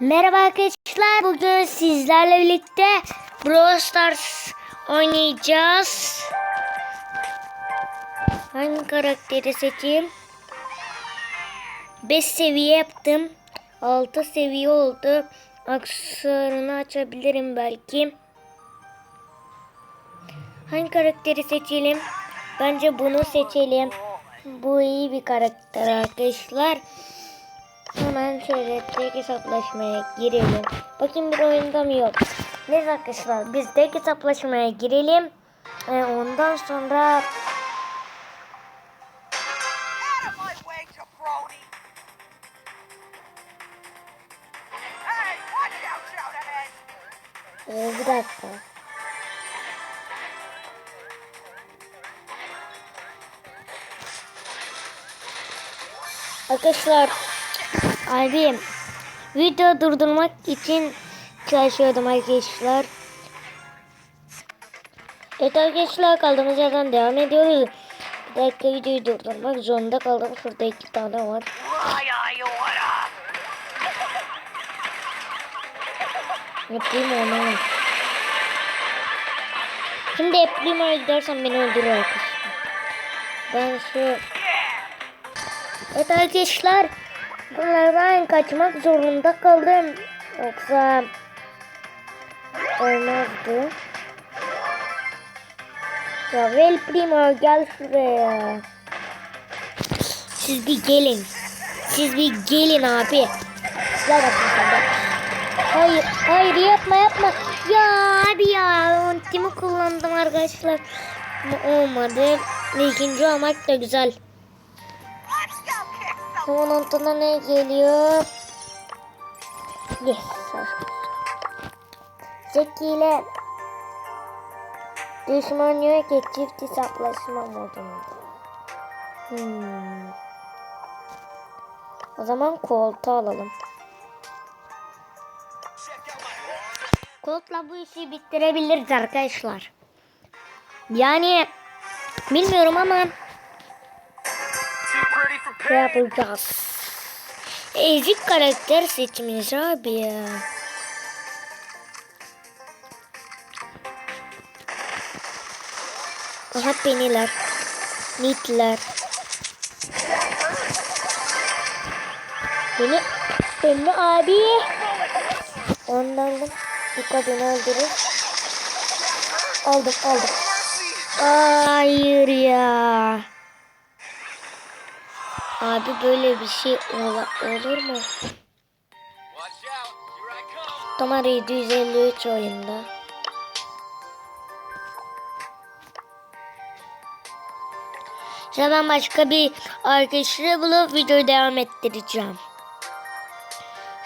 Merhaba arkadaşlar. Bugün sizlerle birlikte Brawl Stars oynayacağız. Hangi karakteri seçeyim? 5 seviye yaptım. 6 seviye oldu. Aksesuarını açabilirim belki. Hangi karakteri seçelim? Bence bunu seçelim. Bu iyi bir karakter arkadaşlar. Hemen şöyle tek hesaplaşmaya girelim. Bakayım bir oyunda mı yok. Neyse arkadaşlar biz tek hesaplaşmaya girelim. Ee, ondan sonra! Ee, bir dakika. Arkadaşlar abim video durdurmak için çalışıyordum arkadaşlar. Evet arkadaşlar kaldığımız yerden devam ediyoruz. Bir dakika videoyu durdurmak zorunda kaldım. Şurada iki tane var. Yapayım onu. Şimdi Eprimo'ya gidersem beni öldürür arkadaşlar. Ben şu... Evet arkadaşlar. Bunlardan kaçmak zorunda kaldım. Yoksa... Olmazdı. Ya Vel Primo gel şuraya. Siz bir gelin. Siz bir gelin abi. Gel bakayım sen. Hayır, hayır yapma yapma. Ya abi ya ultimi kullandım arkadaşlar. Olmadı. İkinci olmak da güzel. Hemen altına ne geliyor? Yes. Zeki ile düşman yok ki çift hesaplaşma modunda. Hmm. O zaman koltuğu alalım. Koltla bu işi bitirebiliriz arkadaşlar. Yani bilmiyorum ama yapacağız? Ezik karakter seçimiz abi ya. Aha peniler. Nitler. Beni, beni abi. Ondan da bir kadını öldürür. Aldım aldım. Hayır ya. Abi böyle bir şey ola, olur mu? Tamar 753 oyunda. Şimdi ben başka bir arkadaşları bulup videoyu devam ettireceğim.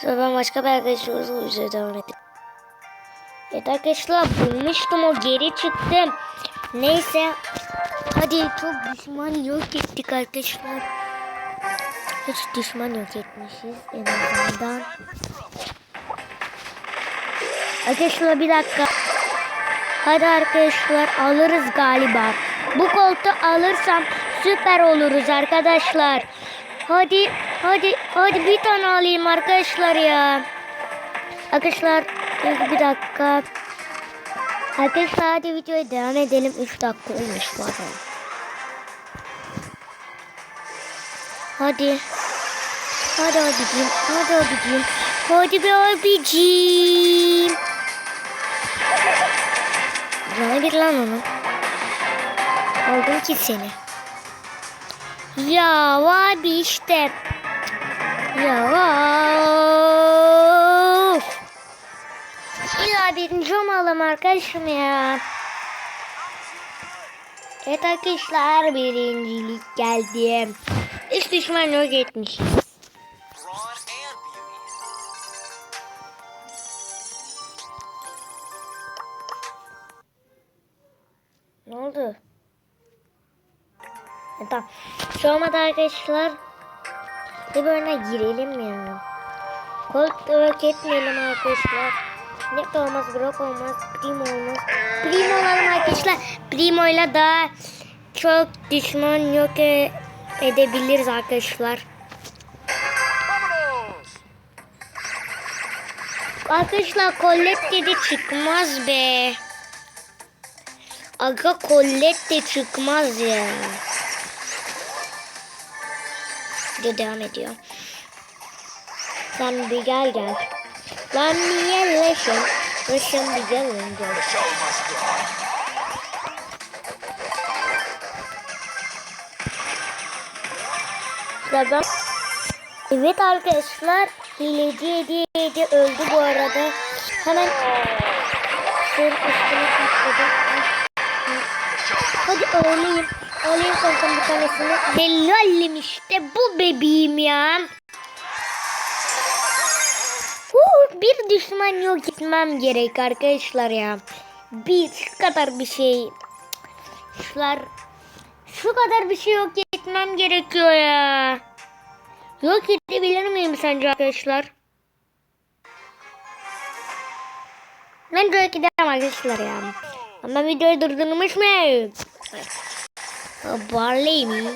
Şimdi ben başka bir arkadaşları bulup videoyu devam ettireceğim. Evet arkadaşlar bulmuştum o geri çıktı. Neyse. Hadi çok düşman yok ettik arkadaşlar. Hiç düşman yok etmişiz en azından. Arkadaşlar bir dakika. Hadi arkadaşlar alırız galiba. Bu koltuğu alırsam süper oluruz arkadaşlar. Hadi hadi hadi bir tane alayım arkadaşlar ya. Arkadaşlar bir dakika. Arkadaşlar hadi videoya devam edelim. 3 dakika olmuş bu Hadi. Hadi abicim. Hadi abicim. Hadi be abicim. Canı bir lan onu. Aldım ki seni. Ya abi işte. Ya of. İlla birinci olmalım arkadaşım ya. Evet arkadaşlar birincilik geldi. Hiç düşman yok etmiş. Brawn and beauty. Ne oldu? E, tamam. Şu olmadı arkadaşlar. Bir bölüme girelim ya. Colt work etmeyelim arkadaşlar. Ne olmaz, Brock olmaz, Primo olmaz. Primo olalım arkadaşlar. Primo'yla daha çok düşman yok e- edebiliriz arkadaşlar. Arkadaşlar kollet dedi çıkmaz be. Aga kollet de çıkmaz ya. Video devam ediyor. Sen bir gel gel. Lan niye leşin? Leşin bir gel gel. The show Sıradan. Evet arkadaşlar hileci hediye hediye öldü bu arada. Hemen suyun üstüne katladım. Hadi ağlayayım. Ağlayayım kankam bir tanesini. Helalim işte bu bebeğim ya. Huu, bir düşman yok etmem gerek arkadaşlar ya. Bir kadar bir şey. Şular şu kadar bir şey yok etmem gerekiyor ya. Yok edebilir miyim sence arkadaşlar? Ben yok ederim arkadaşlar ya. Ama videoyu durdurmuş muyum? Barley mi?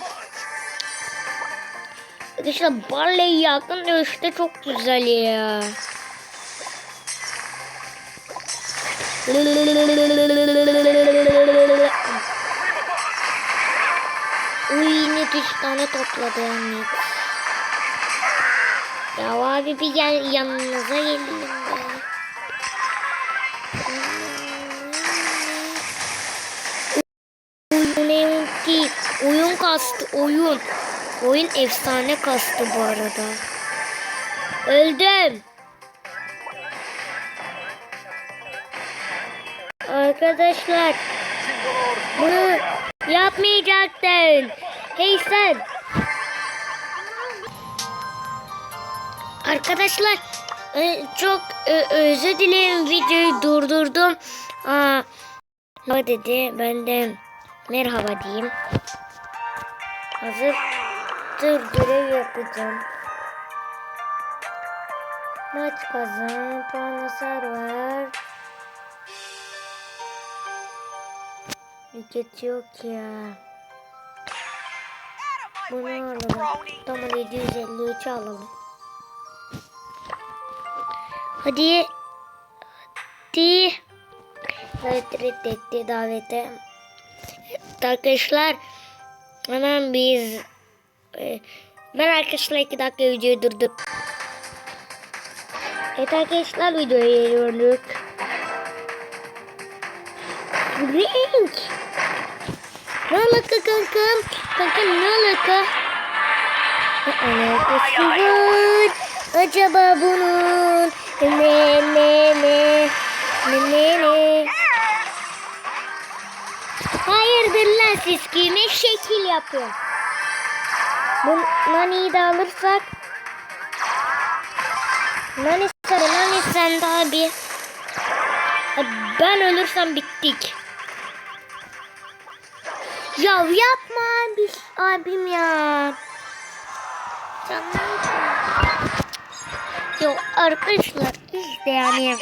Arkadaşlar Barley yakın dövüşte çok güzel ya. Uy ne üç tane topladı yani. Ya abi bir gel yanınıza gelelim be. Oyun ki oyun kastı oyun. Oyun efsane kastı bu arada. Öldüm. Arkadaşlar bunu yapmayacaktın. Hey sen. Arkadaşlar e, çok e, özür dilerim videoyu durdurdum. Aa, ne dedi ben de merhaba diyeyim. Hazır dur görev yapacağım. Maç kazan, puan hasar var. Wicket yok ya. Bunu alalım. Tamam 753 alalım. Hadi. Hadi. Evet reddetti davete. Evet, arkadaşlar hemen biz e, ben arkadaşlar iki dakika videoyu durdum. Evet arkadaşlar videoya geliyoruz. Renk. Ne alaka kankam? Kankam ne alaka? Ne alakası var? Acaba bunun ne ne ne ne ne ne Hayırdır lan siz kime şekil yapın? Bu Nani'yi de alırsak Nani sen, Nani sen abi. Ben ölürsem bittik. Ya yapma abi, abim ya. Canım. Yo arkadaşlar işte yani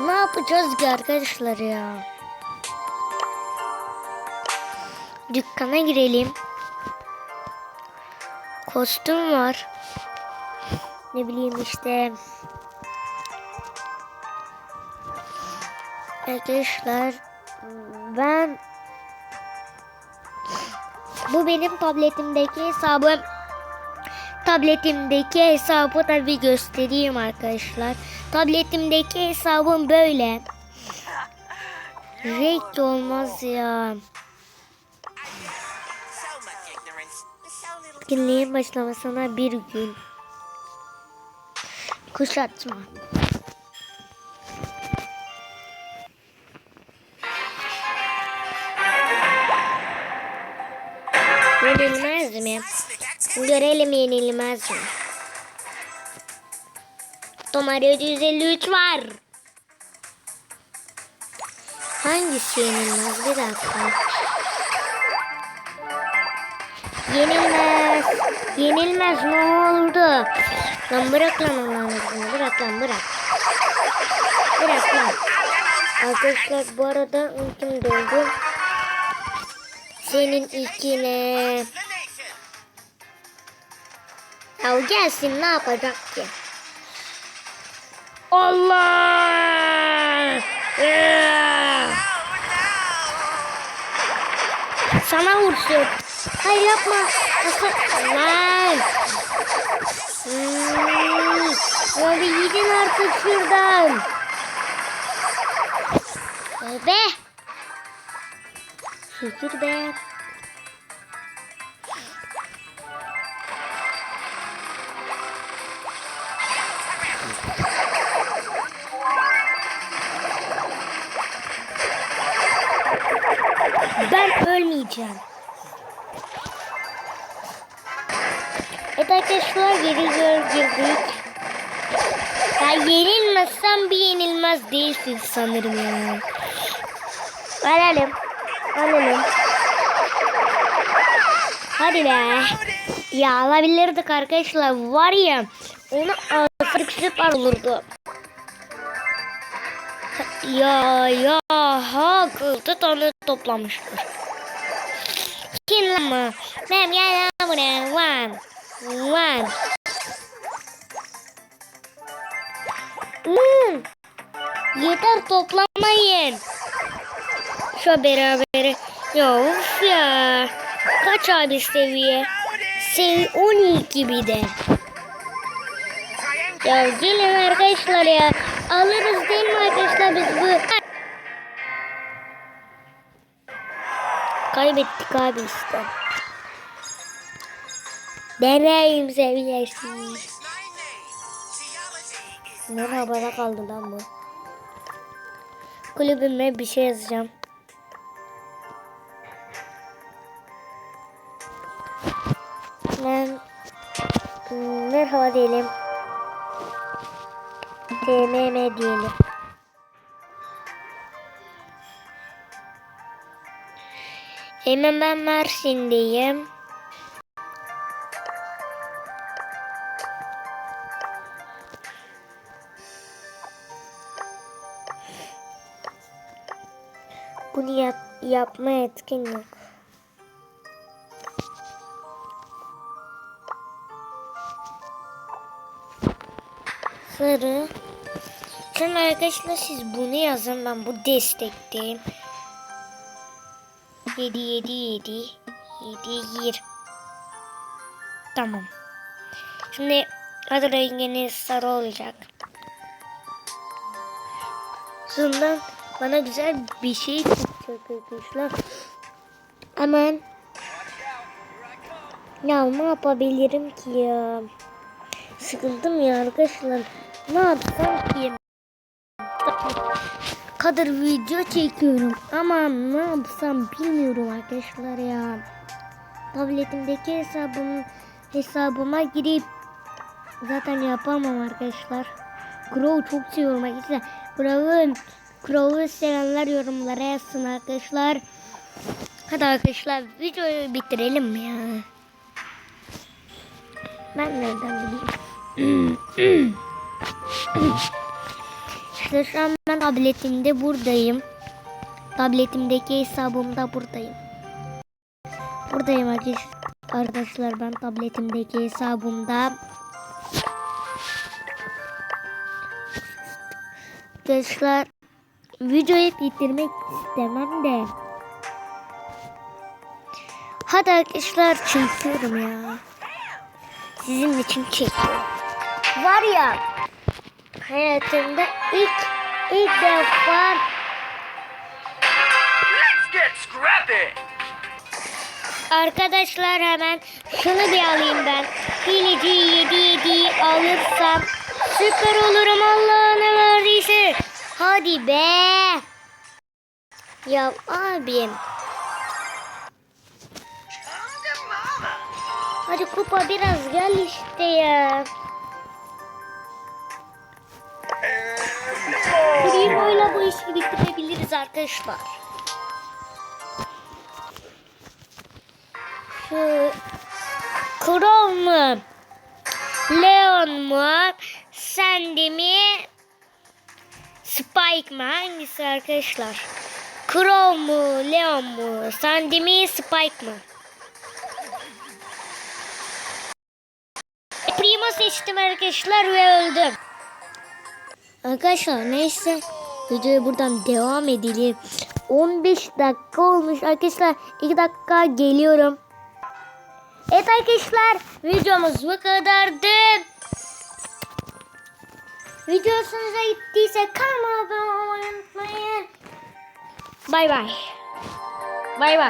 ne yapacağız ki arkadaşlar ya? Dükkana girelim. Kostüm var. Ne bileyim işte. Arkadaşlar ben bu benim tabletimdeki hesabım. Tabletimdeki hesabı da bir göstereyim arkadaşlar. Tabletimdeki hesabım böyle. Renk olmaz ya. Etkinliğin başlamasına bir gün. Kuşatma. Yenilmez mi? Görelim yenilmez mi? Tomar 753 var. Hangisi yenilmez? Bir dakika. Yenilmez. Yenilmez ne oldu? Lan bırak lan Allah'ın izniyle. Bırak lan bırak. Bırak lan. Arkadaşlar bu arada ultim doldu. Senin ikine. Ya gelsin ne yapacak ki? Allah! Ya! Sana vursun. Hayır yapma. Nasıl? Lan. Hmm. Ya bir gidin artık şuradan. Be. Şükür be. Ben ölmeyeceğim. Evet arkadaşlar gör girdik. Ya yenilmezsen bir yenilmez değilsin sanırım ya. Alalım. Alalım. Hadi be. Ya alabilirdik arkadaşlar. Var ya onu alsak süper olurdu. Ya ya ha 6 tane toplamıştır. Kim lan Benim gel lan buraya. One. One. Hmm. Yeter toplamayın. Şu beraber. Ya of ya. Kaç abi seviye? Seviye 12 bir de. Ya gelin arkadaşlar ya. Alırız değil mi arkadaşlar biz bu? Kaybettik abi işte. Deneyim seviyesiz. Ne havada kaldı lan bu? Kulübüme bir şey yazacağım. Ben merhaba diyelim. TMM diyelim. Hemen ben Mersin'deyim. Bunu yap yapma etkin. Sarı. Şimdi arkadaşlar siz bunu yazın ben bu destekteyim. 7 7 7 7 1 Tamam. Şimdi adı renginiz sarı olacak. Şundan bana güzel bir şey çıkacak arkadaşlar. Hemen ya ne yapabilirim ki ya? Sıkıldım ya arkadaşlar. Ne yapsam ki? kadar video çekiyorum ama ne yapsam bilmiyorum arkadaşlar ya. Tabletimdeki hesabım hesabıma girip zaten yapamam arkadaşlar. Crow çok seviyorum arkadaşlar. Crow'u Crow'u sevenler yorumlara yazsın arkadaşlar. Hadi arkadaşlar videoyu bitirelim ya. Ben nereden bileyim? İşte şu an ben tabletimde buradayım. Tabletimdeki hesabımda buradayım. Buradayım arkadaş- arkadaşlar ben tabletimdeki hesabımda. Arkadaşlar videoyu bitirmek istemem de. Hadi arkadaşlar çekiyorum ya. Sizin için çekiyorum. Var ya hayatımda ilk ilk defa Let's get scrappy! arkadaşlar hemen şunu bir alayım ben. Hileci 7 7 alırsam süper olurum Allah ne verdiyse. Hadi be. Ya abim. Hadi kupa biraz gel işte ya. Primo'yla bu işi bitirebiliriz arkadaşlar. Şu Kron mu? Leon mu? Sandy mi? Spike mı? Hangisi arkadaşlar? Crow mu? Leon mu? Sandy mi? Spike mı? Sağ seçtim arkadaşlar ve öldüm. Arkadaşlar neyse videoya buradan devam edelim. 15 dakika olmuş arkadaşlar. 2 dakika geliyorum. Evet arkadaşlar videomuz bu kadardı. Video hoşunuza gittiyse kanalıma abone olmayı unutmayın. Bay bay. Bay bay.